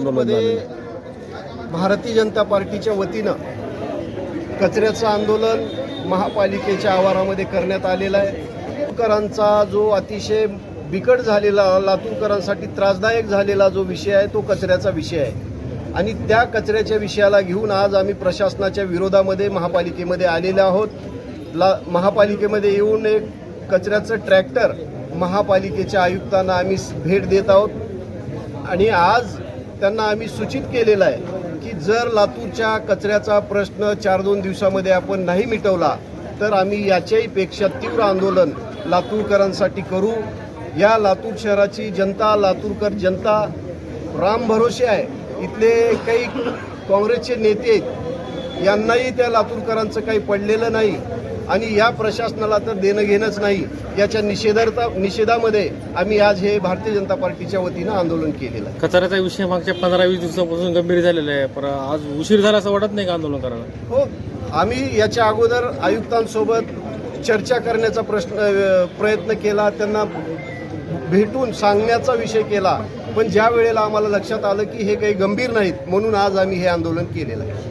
आंदोलनामध्ये भारतीय जनता पार्टीच्या वतीनं कचऱ्याचं आंदोलन महापालिकेच्या आवारामध्ये करण्यात आलेलं आहे. लातूरकरांचा जो अतिशय बिकट झालेला लातूरकरांसाठी त्रासदायक झालेला जो विषय आहे तो कचऱ्याचा विषय आहे. आणि त्या कचऱ्याच्या विषयाला घेऊन आज आम्ही प्रशासनाच्या विरोधामध्ये महापालिकेमध्ये आलेले आहोत. ला महापालिकेमध्ये येऊन एक कचऱ्याचं ट्रॅक्टर महापालिकेच्या आयुक्तांना आम्ही भेट देत आहोत. आणि आज त्यांना आम्ही सूचित केलेलं आहे की जर लातूरच्या कचऱ्याचा प्रश्न चार दोन दिवसामध्ये आपण नाही मिटवला तर आम्ही याच्याही पेक्षा तीव्र आंदोलन लातूरकरांसाठी करू. या लातूर शहराची जनता लातूरकर जनता राम भरोसे आहे. इथले काही काँग्रेसचे नेते आहेत यांनाही त्या लातूरकरांचं काही पडलेलं नाही. आणि या प्रशासनाला तर देणं घेणंच नाही. याच्या निषेधार्था निषेधामध्ये आम्ही आज हे भारतीय जनता पार्टीच्या वतीनं आंदोलन केलेलं आहे. कचऱ्याचा विषय मागच्या पंधरा वीस दिवसापासून गंभीर झालेला आहे. पण आज उशीर झाला असं वाटत नाही का आंदोलन करायला? हो आम्ही याच्या अगोदर आयुक्तांसोबत चर्चा करण्याचा प्रश्न प्रयत्न केला त्यांना भेटून सांगण्याचा विषय केला. पण ज्या वेळेला आम्हाला लक्षात आलं की हे काही गंभीर नाहीत म्हणून आज आम्ही हे आंदोलन केलेलं आहे.